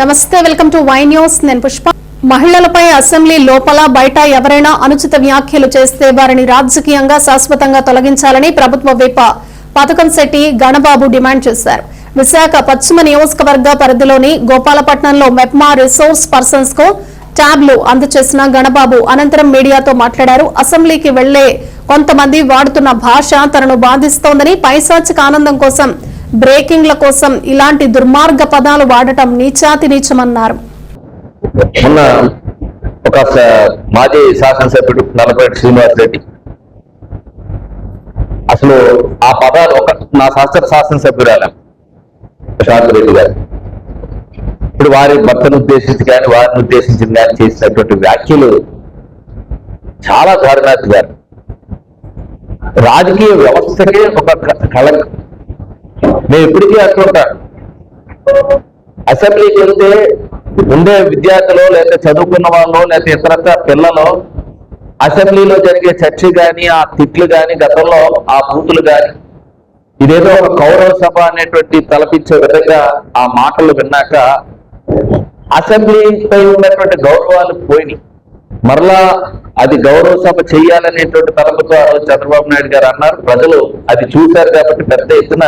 నమస్తే welcome to Y news. నేను పుష్ప. మహిళలపై అసెంబ్లీ లోపల బయట ఎవరైనా అనుచిత వ్యాఖ్యలు చేస్తే వారిని రాజకీయంగా శాశ్వతంగా తొలగించాలని ప్రభుత్వ విప పథకం శెట్టి గణబాబు డిమాండ్ చేశారు. విశాఖ పశ్చిమ నియోజకవర్గ పరిధిలోని గోపాలపట్నంలో మెప్మా రిసోర్స్ పర్సన్స్కు ట్యాబ్లు అందజేసిన గణబాబు అనంతరం మీడియాతో మాట్లాడారు. అసెంబ్లీకి వెళ్ళే కొంతమంది వాడుతున్న భాష తనను బాధిస్తోందని పైశాచిక ఆనందం కోసం బ్రేకింగ్ల కోసం ఇలాంటి దుర్మార్గ పదాలు వాడటం నీచాతి నీచమన్నారు. మొన్న ఒక మాజీ శాసనసభ్యుడు నల్లపేట శ్రీనివాస్ రెడ్డి. అసలు ఆ పదాలు ఒక నా శాస్త్ర శాసనసభ్యురాలు ప్రశాంత్ రెడ్డి గారు. ఇప్పుడు వారి భర్తను ఉద్దేశించి కానీ వారిని ఉద్దేశించి కానీ చేసినటువంటి వ్యాఖ్యలు చాలా దారుణాతి గారు. రాజకీయ వ్యవస్థకే ఒక కళ మేము ఇప్పటికీ అంటుంటాం అసెంబ్లీకి వెళ్తే ఉండే విద్యార్థులు లేక చదువుకున్న వాళ్ళు లేదా ఇతరత్ర పిల్లలు అసెంబ్లీలో జరిగే చర్చ కానీ ఆ తిట్లు కానీ గతంలో ఆ బూతులు కానీ ఇదేదో ఒక కౌరవ సభ అనేటువంటి తలపించే విధంగా ఆ మాటలు విన్నాక అసెంబ్లీపై ఉన్నటువంటి గౌరవాలు పోయినాయి. మరలా అది గౌరవ సభ చేయాలనేటువంటి తలపుతో చంద్రబాబు నాయుడు గారు అన్నారు. ప్రజలు అది చూశారు కాబట్టి పెద్ద ఎత్తున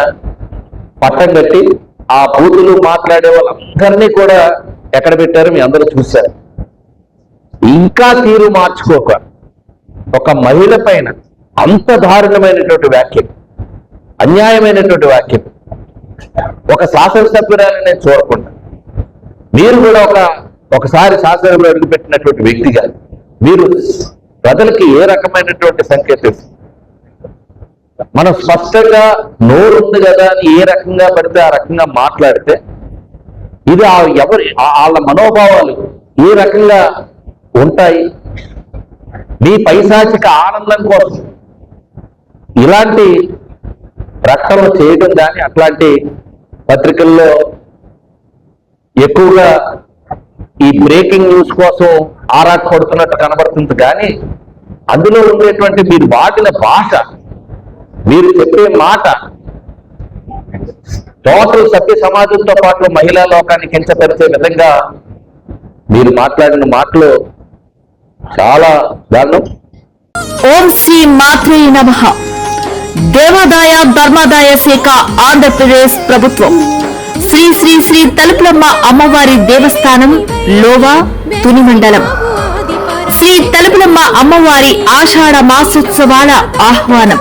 పట్టం కట్టి ఆ బూతులు మాట్లాడే వాళ్ళందరినీ కూడా ఎక్కడ పెట్టారు మీ అందరూ చూశారు. ఇంకా తీరు మార్చుకోక ఒక మహిళ పైన అంత దారుణమైనటువంటి వ్యాఖ్యలు అన్యాయమైనటువంటి వాక్యం ఒక శాసనసభ్యురాలని నేను చూడకుండా మీరు కూడా ఒక ఒకసారి శాసనసభ్యులు అడుగుపెట్టినటువంటి వ్యక్తిగా మీరు ప్రజలకి ఏ రకమైనటువంటి సంకేతం మనం స్పష్టంగా నోరు ఉంది కదా అని ఏ రకంగా పడితే ఆ రకంగా మాట్లాడితే ఇది ఆ ఎవరి ఆ- వాళ్ళ మనోభావాలు ఏ రకంగా ఉంటాయి? మీ పైశాచిక ఆనందం కోసం. ఇలాంటి ప్రకటనలు చేయడం కానీ అట్లాంటి పత్రికల్లో ఎక్కువగా ఈ బ్రేకింగ్ న్యూస్ కోసం ఆరాట పడుతున్నట్టు కనబడుతుంది కానీ అందులో ఉండేటువంటి మీరు వాడిన భాష మీరు చెప్పే మాట టోటల్ సభ్య సమాజంతో పాటు మహిళా లోకాన్ని కించపరిచే విధంగా మీరు మాట్లాడిన మాటలు చాలా దారుణం. ఓం శ్రీ మాత్రే నమ. దేవాదాయ ధర్మాదాయ శాఖ ఆంధ్రప్రదేశ్ ప్రభుత్వం. శ్రీ శ్రీ శ్రీ తలుపులమ్మ అమ్మవారి దేవస్థానం లోవా తుని మండలం శ్రీ తలుపులమ్మ అమ్మవారి ఆషాఢ మాసోత్సవాల ఆహ్వానం.